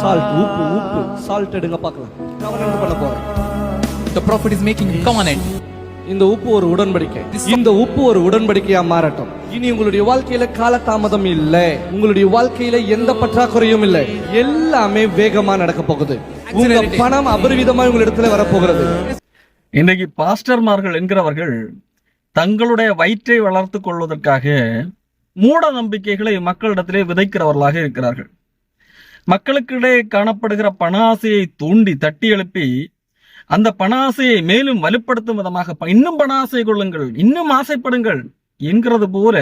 Salt உப்பு உப்பு. Salt எடுங்க பார்க்கலாம். கவர்னன்ட் பண்ண போறேன்? The prophet is making a covenant. இந்த உப்பு ஒரு உடன்படிக்கை. இந்த உப்பு ஒரு உடன்படிக்கையா மாறட்டும். இனி உங்களுடைய வாழ்க்கையில காலதாமதம் இல்ல. உங்களுடைய வாழ்க்கையில எந்த பற்றாக்குறையும் இல்லை. எல்லாமே வேகமா நடக்க போகுது. உங்க பணம் அபரிவிதமா உங்களிடத்துல வரப்போகிறது. இன்றைக்கு பாஸ்டர்மார்கள் என்கிறவர்கள் தங்களுடைய வயிற்றை வளர்த்துக் கொள்வதற்காக மூட நம்பிக்கைகளை மக்களிடத்திலே விதைக்கிறவர்களாக இருக்கிறார்கள். மக்களுக்கிடையே காணப்படுகிற பண ஆசையை தூண்டி தட்டி எழுப்பி அந்த பண ஆசையை மேலும் வலுப்படுத்தும் விதமாக "ப- இன்னும் பண ஆசை கொள்ளுங்கள் இன்னும் ஆசைப்படுங்கள் என்கிறது போல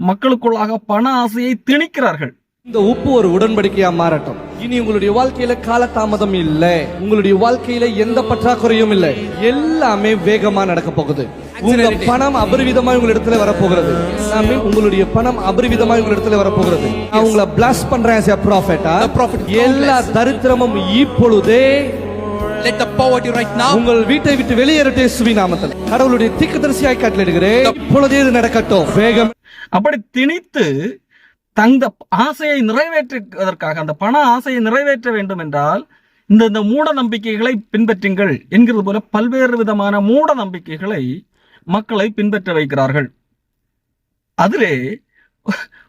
மக்களுக்குள்ளாக பண ஆசையை திணிக்கிறார்கள். இந்த உப்பு ஒரு உடன்படிக்கையா மாறட்டும். இனி உங்களுடைய வாழ்க்கையில காலதாமதம் இல்ல. உங்களுடைய வாழ்க்கையில எந்த பற்றாக்குறையும் இல்லை. எல்லாமே வேகமா நடக்க போகுது. உங்க பணம் அபரிவிதமா உங்களிடத்துல வரப்போகிறது. எல்லாமே உங்களுடைய பணம் அபரிவிதமா உங்களிடத்துல வரப்போகிறது. நான் உங்களை பிளஸ் பண்றேன் as a prophet ah. The prophet is எல்லா தரித்திரமும் இப்பொழுதே Let the poverty right now. உங்கள் வீட்டை விட்டு வெளியேறட்டே சுவி நாமத்தில் கடவுளுடைய தீர்க்கதரிசியாய் கட்டளிடுகிறேன் இப்பொழுதே இது நடக்கட்டும். வேகம். அப்படி திணித்து தந்த ஆசையை நிறைவேற்றுவதற்காக அந்த பண ஆசையை நிறைவேற்ற வேண்டும் என்றால் இந்த இந்த மூட நம்பிக்கைகளை பின்பற்றுங்கள் என்கிறது போல பல்வேறு விதமான மூட நம்பிக்கைகளை மக்களை பின்பற்ற வைக்கிறார்கள். அதிலே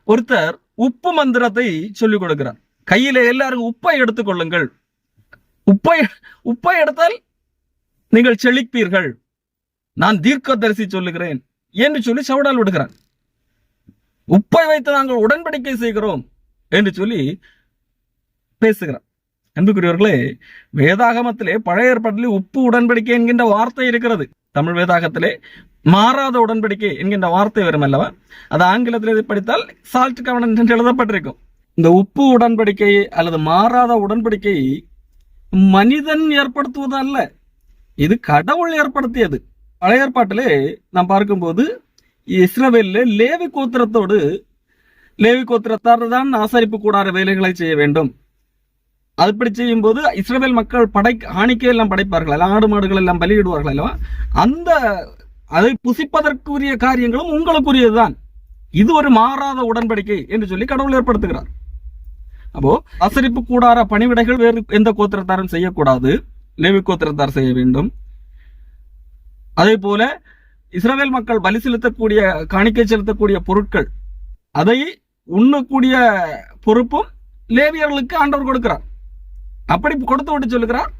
ஒருத்தர் உப்பு மந்திரத்தை சொல்லிக் கொடுக்கிறார். கையில எல்லாரும் உப்பை எடுத்துக்கொள்ளுங்கள் உப்பை உப்பை எடுத்தால் நீங்கள் செழிப்பீர்கள். நான் தீர்க்கதரிசி சொல்லுகிறேன் என்று சொல்லி சவடால் விடுகிறான். உப்பை வைத்து நாங்கள் உடன்படிக்கை செய்கிறோம் என்று சொல்லி பேசுகிறார். அன்புக்குரியவர்களே வேதாகமத்திலே பழைய ஏற்பாட்டிலே உப்பு உடன்படிக்கை என்கின்ற வார்த்தை இருக்கிறது. தமிழ் வேதாகத்திலே மாறாத உடன்படிக்கை என்கின்ற வார்த்தை வரும் அல்லவா? அது ஆங்கிலத்தில் இதை படித்தால் சால்ட் கவனன் என்று எழுதப்பட்டிருக்கும். இந்த உப்பு உடன்படிக்கை அல்லது மாறாத உடன்படிக்கை மனிதன் ஏற்படுத்துவது அல்ல. இது கடவுள் ஏற்படுத்தியது. பழைய ஏற்பாட்டிலே நாம் பார்க்கும்போது இஸ்ரவேல்ல லேவி கோத்திரத்தோடு லேவி கோத்திரத்தார் தான் ஆசரிப்பு கூடார வேலைகளை செய்ய வேண்டும். அதுபடி செய்யும்போது இஸ்ரவேல் மக்கள் படை ஆணிக்கை எல்லாம் படைப்பார்கள் அல்ல, ஆடு மாடுகள் எல்லாம் பலியிடுவார்கள் அல்லவா? அந்த அதை புசிப்பதற்குரிய காரியங்களும் உங்களுக்குரியதுதான். இது ஒரு மாறாத உடன்படிக்கை என்று சொல்லி கடவுள் ஏற்படுத்துகிறார். அப்போ ஆசரிப்பு கூடார பணிவிடைகள் வேறு எந்த கோத்திரத்தாரும் செய்யக்கூடாது. லேவி கோத்திரத்தார் செய்ய வேண்டும். அதே போல இஸ்ரவேல் மக்கள் பலி செலுத்தக்கூடிய காணிக்கை செலுத்தக்கூடிய பொருட்கள் அதை உண்ணக்கூடிய பொறுப்பும் லேவியர்களுக்கு ஆண்டவர் கொடுக்கிறார். அப்படி கொடுத்து விட்டு சொல்லுகிறார்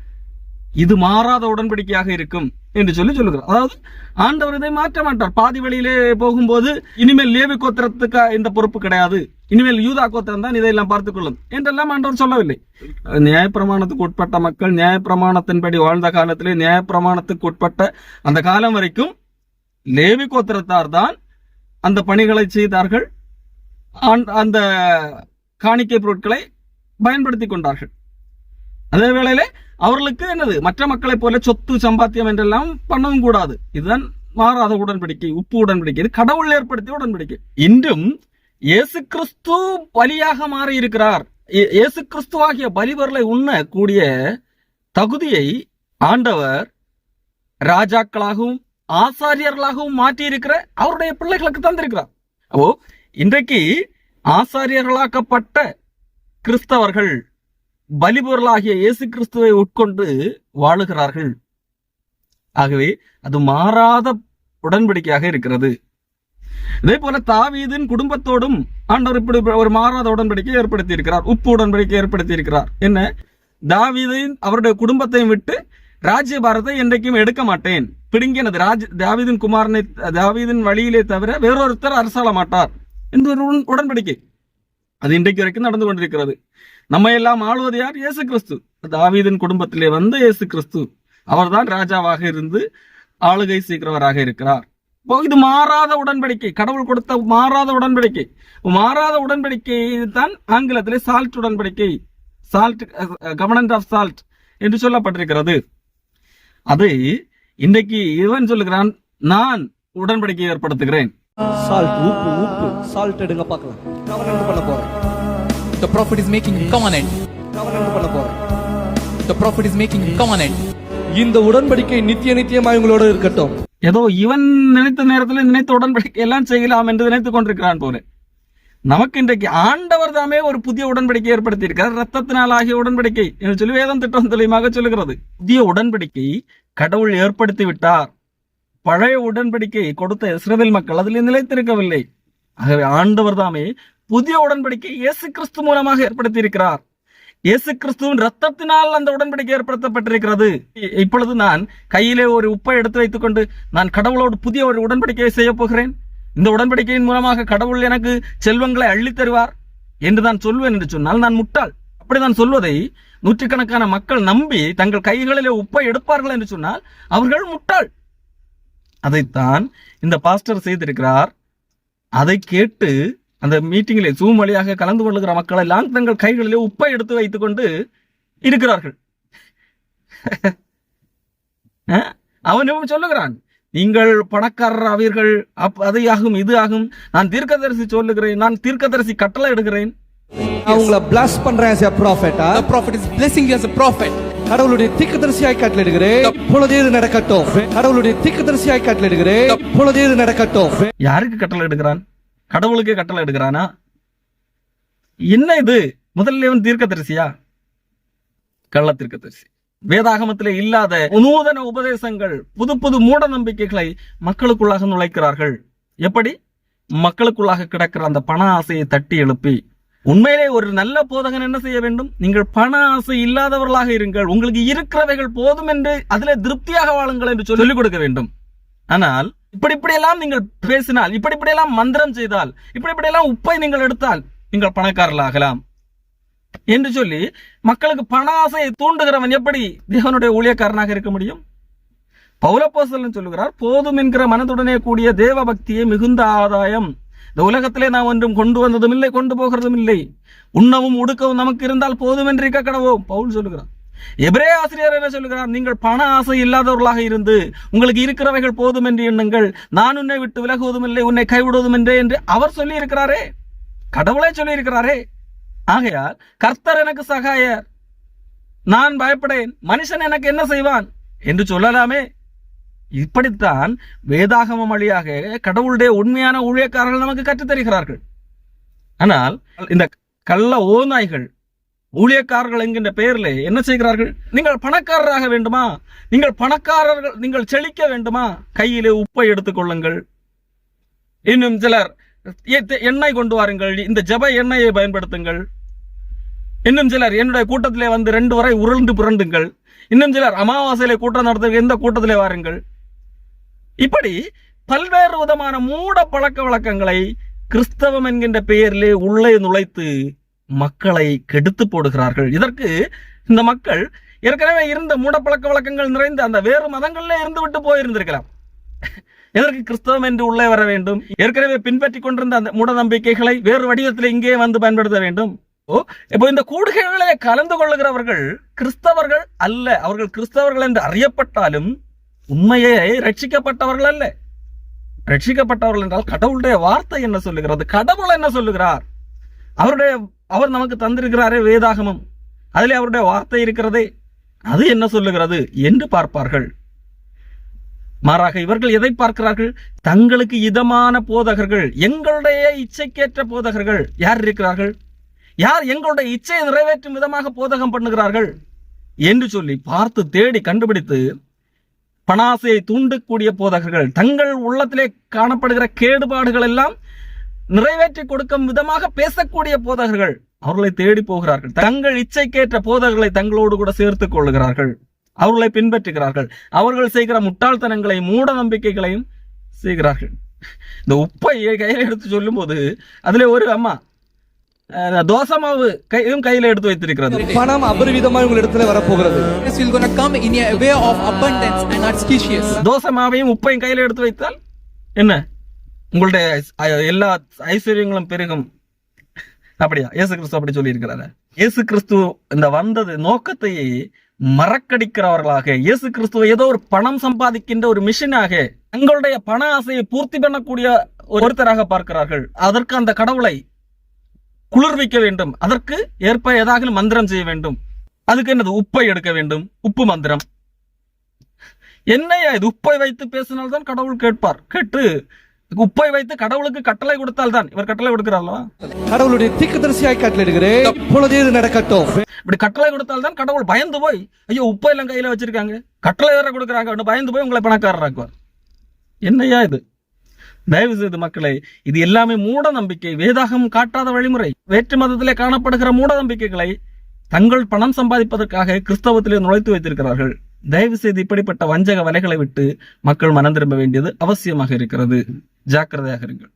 இது மாறாத உடன்படிக்கையாக இருக்கும் என்று சொல்லி சொல்லுகிறார். அதாவது ஆண்டவர் இதை மாற்ற மாட்டார். பாதி வழியிலே போகும்போது இனிமேல் லேவி கோத்திரத்துக்கு இந்த பொறுப்பு கிடையாது. இனிமேல் யூதா கோத்திரம் தான் இதையெல்லாம் பார்த்துக் கொள்ளும் என்றெல்லாம் ஆண்டவர் சொல்லவில்லை. நியாயப்பிரமாணத்துக்கு உட்பட்ட மக்கள் நியாயப்பிரமாணத்தின்படி வாழ்ந்த காலத்திலே நியாயப்பிரமாணத்துக்கு உட்பட்ட அந்த காலம் வரைக்கும் லேவி கோத்திரத்தார் தான் அந்த பணிகளை செய்தார்கள். அந்த காணிக்கை பொருட்களை பயன்படுத்தி கொண்டார்கள். அதே வேளையில அவர்களுக்கு என்னது? மற்ற மக்களைப் போல சொத்து சம்பாத்தியம் என்றெல்லாம் பண்ணவும் கூடாது. இதுதான் மாறாத உடன்படிக்கை உப்பு உடன்படிக்கை. இது கடவுள் ஏற்படுத்திய உடன்படிக்கை. இன்றும் இயேசு கிறிஸ்து பலியாக மாறி இருக்கிறார் இயேசு கிறிஸ்துவாகிய பலிபொருளை உண்ணக்கூடிய தகுதியை ஆண்டவர் ராஜாக்களாகவும் ஆசாரியர்களாகவும் மாற்றி இருக்கிற அவருடைய பிள்ளைகளுக்கு தந்திருக்கிறார். அப்போ இன்றைக்கு ஆசாரியர்களாக்கப்பட்ட கிறிஸ்தவர்கள் பலிபொருளாகிய இயேசு கிறிஸ்துவை உட்கொண்டு வாழுகிறார்கள். ஆகவே அது மாறாத உடன்படிக்கையாக இருக்கிறது. இதே போல தாவீதின் குடும்பத்தோடும் ஆண்டவர் இப்படி ஒரு மாறாத உடன்படிக்கை ஏற்படுத்தி இருக்கிறார் உப்பு உடன்படிக்கை ஏற்படுத்தி இருக்கிறார் என்ன? தாவீதின் அவருடைய குடும்பத்தையும் விட்டு ராஜ்யபாரத்தை என்றைக்கும் எடுக்க மாட்டேன். பிடுங்கினது ராஜ் தாவிதின் குமாரனை தாவிதின் வழியிலே தவிர வேறொருத்தர் அரசாள மாட்டார். என்று ஒரு உடன்படிக்கை. அது இன்றைக்கு வரைக்கும் நடந்து கொண்டிருக்கிறது. நம்ம எல்லாம் ஆளுவது யார்? இயேசு கிறிஸ்து. தாவீதின் குடும்பத்திலே வந்த இயேசு கிறிஸ்து. அவர்தான் ராஜாவாக இருந்து ஆளுகை செய்கிறவராக இருக்கிறார். இப்போ இது மாறாத உடன்படிக்கை. கடவுள் கொடுத்த மாறாத உடன்படிக்கை. மாறாத உடன்படிக்கை தான் ஆங்கிலத்திலே சால்ட் உடன்படிக்கை. சால்ட் கவர்னன்ட் ஆஃப் சால்ட் என்று சொல்லப்பட்டிருக்கிறது. அதை இன்றைக்கு இவன் சொல்லுகிறான் நான் உடன்படிக்கை ஏற்படுத்துகிறேன். சால்ட் உப்பு உப்பு சால்ட் எடுங்க பார்க்கலாம். கவர்னன்ட் பண்ண போறேன். The prophet is making a covenant. கவர்னன்ட் பண்ண போறேன். The prophet is making a covenant. இந்த உடன்படிக்கை நித்திய நித்தியமாய் உங்களோட இருக்கட்டும். ஏதோ இவன் நினைத்த நேரத்தில் நினைத்த உடன்படிக்கை எல்லாம் செய்யலாம் என்று நினைத்துக் கொண்டிருக்கிறான் போல. நமக்கு இன்றைக்கு ஆண்டவர் தாமே ஒரு புதிய உடன்படிக்கை ஏற்படுத்தியிருக்கார் ரத்தத்தினால் ஆகிய உடன்படிக்கை என்று சொல்லி வேதம் திட்டம் தெளிவாக சொல்லுகிறது. புதிய உடன்படிக்கை கடவுள் ஏற்படுத்தி விட்டார் பழைய உடன்படிக்கை கொடுத்த இஸ்ரேல் மக்கள் அதில் நிலைத்திருக்கவில்லை. ஆகவே ஆண்டவர் தாமே புதிய உடன்படிக்கை இயேசு கிறிஸ்து மூலமாக ஏற்படுத்தி இருக்கிறார் இயேசு கிறிஸ்துவின் ரத்தத்தினால் அந்த உடன்படிக்கை ஏற்படுத்தப்பட்டிருக்கிறது. இ- இப்பொழுது நான் கையிலே ஒரு உப்பை எடுத்து வைத்துக்கொண்டு நான் கடவுளோடு புதிய ஒரு உடன்படிக்கையை செய்ய போகிறேன். இந்த உடன்படிக்கையின் மூலமாக கடவுள் எனக்கு செல்வங்களை அள்ளி தருவார் என்று நான் சொல்வேன் என்று சொன்னால் நான் முட்டாள். அப்படி நான் சொல்வதை நூற்றுக்கணக்கான மக்கள் நம்பி தங்கள் கைகளிலே உப்பை எடுப்பார்கள் என்று சொன்னால் அவர்கள் முட்டாள். அதைத்தான் இந்த பாஸ்டர் செய்திருக்கிறார். அதை கேட்டு அந்த மீட்டிங்கிலே சூம் வழியாக கலந்து கொள்ளுகிற மக்கள் எல்லாம் தங்கள் கைகளிலே உப்பை எடுத்து வைத்துக் கொண்டு இருக்கிறார்கள். அவன் அவனும் சொல்லுகிறான் நீங்கள் பணக்காரர் ஆவீர்கள். அப் அது ஆகும் இது ஆகும் நான் தீர்க்கதரிசி சொல்லுகிறேன். நான் தீர்க்கதரிசி கட்டளை எடுக்கிறேன் நான் உங்களை பிளஸ் பண்றேன் as a prophet? The prophet is blessing you as a prophet. கடவுளுடைய தீர்க்கதரிசியாய் கட்டளிடுகிறேன் இப்பொழுதே இது நடக்கட்டும்? கடவுளுடைய தீர்க்கதரிசியாய் கட்டளிடுகிறேன் இப்பொழுதே இது நடக்கட்டும்? யாருக்கு கட்டளை எடுக்கிறான் கடவுளுக்கே கட்டளை எடுக்கிறானா என்ன இது? முதல்ல இவன் தீர்க்கதரிசியா? கள்ள தீர்க்கதரிசி. வேதாகமத்திலே இல்லாத நூதன உபதேசங்கள் புது புது மூட நம்பிக்கைகளை மக்களுக்குள்ளாக நுழைக்கிறார்கள். எப்படி? மக்களுக்குள்ளாக கிடக்கிற அந்த பண ஆசையை தட்டி எழுப்பி உண்மையிலே ஒரு நல்ல போதகன் என்ன செய்ய வேண்டும்? நீங்கள் பண ஆசை இல்லாதவர்களாக இருங்கள். உங்களுக்கு இருக்கிறவைகள் போதும் என்று அதிலே திருப்தியாக வாழுங்கள் என்று சொல்லிக் கொடுக்க வேண்டும். ஆனால் இப்படி இப்படியெல்லாம் நீங்கள் பேசினால் இப்படி இப்படியெல்லாம் மந்திரம் செய்தால் இப்படி இப்படியெல்லாம் உப்பை நீங்கள் எடுத்தால் நீங்கள் பணக்காரர்களாகலாம். என்று சொல்லி மக்களுக்கு பண ஆசையை தூண்டுகிறவன் எப்படி தேவனுடைய ஊழியக்காரனாக இருக்க முடியும்? பௌலப்போசலன் சொல்லுகிறார் போதும் என்கிற மனதுடனே கூடிய தேவ பக்தியே மிகுந்த ஆதாயம். இந்த உலகத்திலே நாம் ஒன்றும் கொண்டு வந்ததும் இல்லை கொண்டு போகிறதும் இல்லை. உண்ணவும் உடுக்கவும் நமக்கு இருந்தால் போதும் என்று இருக்க கடவோம் பவுல் சொல்லுகிறார். எபிரே ஆசிரியர் என்ன சொல்லுகிறார்? நீங்கள் பண ஆசை இல்லாதவர்களாக இருந்து உங்களுக்கு இருக்கிறவைகள் போதும் என்று எண்ணுங்கள். நான் உன்னை விட்டு விலகுவதும் இல்லை உன்னை கைவிடுவதும் என்றே என்று அவர் சொல்லி இருக்கிறாரே கடவுளே சொல்லி இருக்கிறாரே ஆகையால் கர்த்தர் எனக்கு சகாயர். நான் பயப்படேன். மனுஷன் எனக்கு என்ன செய்வான்? என்று சொல்லலாமே. இப்படித்தான் வேதாகமம் வழியாக கடவுளுடைய உண்மையான ஊழியக்காரர்கள் நமக்கு கற்றுத் தருகிறார்கள் ஆனால் இந்த கள்ள ஓநாய்கள் ஊழியக்காரர்கள் என்கின்ற பெயரில் என்ன செய்கிறார்கள்? நீங்கள் பணக்காரராக வேண்டுமா? நீங்கள் பணக்காரர்கள் நீங்கள் செழிக்க வேண்டுமா? கையிலே உப்பை எடுத்துக் கொள்ளுங்கள். இன்னும் சிலர் எண்ணெய் கொண்டு வாருங்கள். இந்த ஜப எண்ணெயை பயன்படுத்துங்கள். இன்னும் சிலர் என்னுடைய கூட்டத்திலே வந்து ரெண்டு வரை உருண்டு புரண்டுங்கள். இன்னும் சிலர் அமாவாசையிலே கூட்டம் நடத்த எந்த கூட்டத்திலே வாருங்கள். இப்படி பல்வேறு விதமான மூட பழக்க வழக்கங்களை கிறிஸ்தவம் என்கின்ற பெயரிலே உள்ளே நுழைத்து மக்களை கெடுத்து போடுகிறார்கள். இதற்கு இந்த மக்கள் ஏற்கனவே இருந்த மூடப்பழக்க வழக்கங்கள் நிறைந்த அந்த வேறு மதங்களிலே இருந்து விட்டு போயிருந்திருக்கலாம். எதற்கு கிறிஸ்தவம் என்று உள்ளே வர வேண்டும்? ஏற்கனவே பின்பற்றி கொண்டிருந்த அந்த மூட நம்பிக்கைகளை வேறு வடிவத்தில் இங்கே வந்து பயன்படுத்த வேண்டும்? இப்போ இந்த கூடுகைகளிலே கலந்து கொள்ளுகிறவர்கள் கிறிஸ்தவர்கள் அல்ல. அவர்கள் கிறிஸ்தவர்கள் என்று அறியப்பட்டாலும் உண்மையே ரட்சிக்கப்பட்டவர்கள் அல்ல. ரட்சிக்கப்பட்டவர்கள் என்றால் கடவுளுடைய வார்த்தை என்ன சொல்லுகிறது? கடவுள் என்ன சொல்லுகிறார்? அவருடைய அவர் நமக்கு தந்திருக்கிறாரே வேதாகமம். அதிலே அவருடைய வார்த்தை இருக்கிறதே. அது என்ன சொல்லுகிறது என்று பார்ப்பார்கள். மாறாக இவர்கள் எதை பார்க்கிறார்கள்? தங்களுக்கு இதமான போதகர்கள் எங்களுடைய இச்சைக்கேற்ற போதகர்கள் யார் இருக்கிறார்கள்? யார் எங்களுடைய இச்சையை நிறைவேற்றும் விதமாக போதகம் பண்ணுகிறார்கள்? என்று சொல்லி பார்த்து தேடி கண்டுபிடித்து பணாசையை தூண்டக்கூடிய போதகர்கள் தங்கள் உள்ளத்திலே காணப்படுகிற கேடுபாடுகள் எல்லாம் நிறைவேற்றி கொடுக்கும் விதமாக பேசக்கூடிய போதகர்கள் அவர்களை தேடி போகிறார்கள். தங்கள் இச்சைக்கேற்ற போதகர்களை தங்களோடு கூட சேர்த்துக் கொள்ளுகிறார்கள். அவர்களை பின்பற்றுகிறார்கள். அவர்கள் செய்கிற முட்டாள்தனங்களையும் மூட நம்பிக்கைகளையும் செய்கிறார்கள். இந்த உப்பை கையில் எடுத்து சொல்லும்போது அதுல ஒரு அம்மா தோசை மாவு கையும் கையில எடுத்து வைத்திருக்கிறது. பணம் அபரிவிதமாய் உங்கள் இடத்துல வரப்போகிறது. தோசை மாவையும் உப்பையும் கையில எடுத்து வைத்தால் என்ன? உங்களுடைய எல்லா ஐஸ்வர்யங்களும் பெருகும். அப்படியா? இயேசு கிறிஸ்து அப்படி சொல்லி இருக்கிறாரு இயேசு கிறிஸ்து இந்த வந்தது நோக்கத்தை மறக்கடிக்கிறவர்களாக இயேசு கிறிஸ்துவ ஏதோ ஒரு பணம் சம்பாதிக்கின்ற ஒரு மிஷினாக தங்களுடைய பண ஆசையை பூர்த்தி பண்ணக்கூடிய ஒருத்தராக பார்க்கிறார்கள். அதற்கு அந்த கடவுளை குளிர்விக்க வேண்டும். அதற்கு ஏற்ப ஏதாவது மந்திரம் செய்ய வேண்டும். அதுக்கு என்னது? உப்பை எடுக்க வேண்டும். உப்பு மந்திரம். என்னையா இது? உப்பை வைத்து பேசினால்தான் கடவுள் கேட்பார். கேட்டு உப்பை வைத்து கடவுளுக்கு கட்டளை கொடுத்தால் தான் இவர் கட்டளை கொடுக்கிறாரா கடவுளுடைய தீர்க்கதரிசியாய் கட்டளையிடுகிறேன் இப்பொழுதே நடக்கட்டும். இப்படி கட்டளை கொடுத்தால் தான் கடவுள் பயந்து போய் ஐயோ உப்பை எல்லாம் கையில வச்சிருக்காங்க. கட்டளை வேற கொடுக்குறாங்க. பயந்து போய் உங்களை பணக்காரராக்குவார். என்னையா இது? தயவு செய்து மக்களை இது எல்லாமே மூட நம்பிக்கை வேதாகம் காட்டாத வழிமுறை. வேற்று மதத்திலே காணப்படுகிற மூட நம்பிக்கைகளை தங்கள் பணம் சம்பாதிப்பதற்காக கிறிஸ்தவத்திலே நுழைத்து வைத்திருக்கிறார்கள். தயவு செய்து இப்படிப்பட்ட வஞ்சக வலைகளை விட்டு மக்கள் மனம் திரும்ப வேண்டியது அவசியமாக இருக்கிறது. ஜாக்கிரதையாக இருங்கள்.